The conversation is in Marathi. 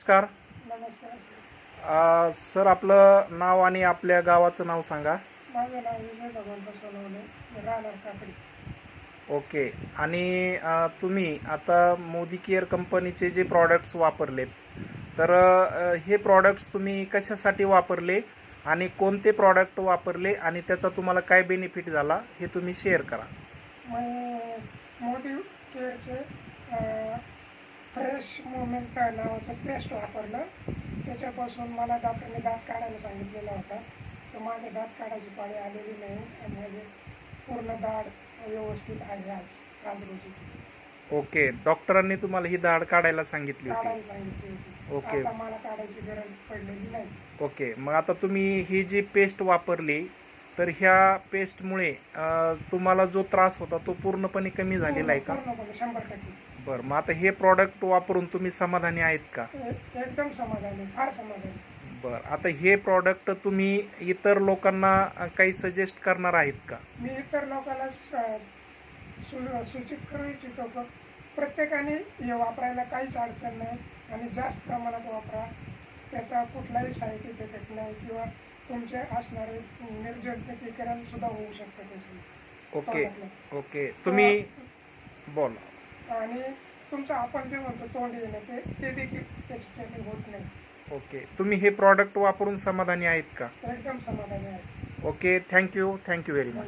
नमस्कार. नमस्कार सर आपलं नाव आणि आपल्या गावाचं नाव सांगा. माझं नाव विजय भगवंत सोनवणे. मी राहणार काकडी. ओके. आणि तुम्ही आता मोदी केअर कंपनीचे जे प्रॉडक्ट्स वापरलेत तर हे प्रॉडक्ट्स तुम्ही कशासाठी वापरले आणि कोणते प्रॉडक्ट वापरले आणि त्याचा तुम्हाला काय बेनिफिट झाला हे तुम्ही शेअर करा. मोदी केअरचे फ्रेश मुवमेंट नावाचं पेस्ट वापरलं. त्याच्यापासून मला डॉक्टरने दात काढायला सांगितलेला होता. तर माझे दात काढायची पाळी आलेली नाही आणि माझे पूर्ण दाढ व्यवस्थित आहे आज आज रोजी. ओके डॉक्टरांनी तुम्हाला ही दाढ काढायला सांगितली होती. काढायला सांगितली होती. ओके. आता मला काढायची गरज पडलेली नाही. ओके मग आता तुम्ही ही जी पेस्ट वापरली तर ह्या पेस्टमुळे तुम्हाला जो त्रास होता तो पूर्णपणे कमी झालेला आहे का? पूर्णपणे शंभर टक्के. बरं मग आता हे प्रॉडक्ट वापरून तुम्ही समाधानी आहेत का? एकदम समाधानी फार समाधानी. बरं आता हे प्रॉडक्ट तुम्ही इतर लोकांना काही सजेस्ट करणार आहेत का? मी इतर लोकांना स- सु- सूचित करू इच्छितो की प्रत्येकाने हे वापरायला काहीच अडचण नाही आणि जास्त प्रमाणात वापरा. त्याचा कुठलाही साईड इफेक्ट नाही किंवा तुमचे असणारे निर्जंतुकीकरण सुद्धा होऊ शकतं त्याचे ओके. ओके तुम्ही बोला. आणि तुमचं आपण जे म्हणतो तोंड येणं ते ते देखील त्याच्यासाठी होत नाही. ओके तुम्ही हे प्रॉडक्ट वापरून समाधानी आहेत का? एकदम समाधानी आहे. Okay thank you thank you very much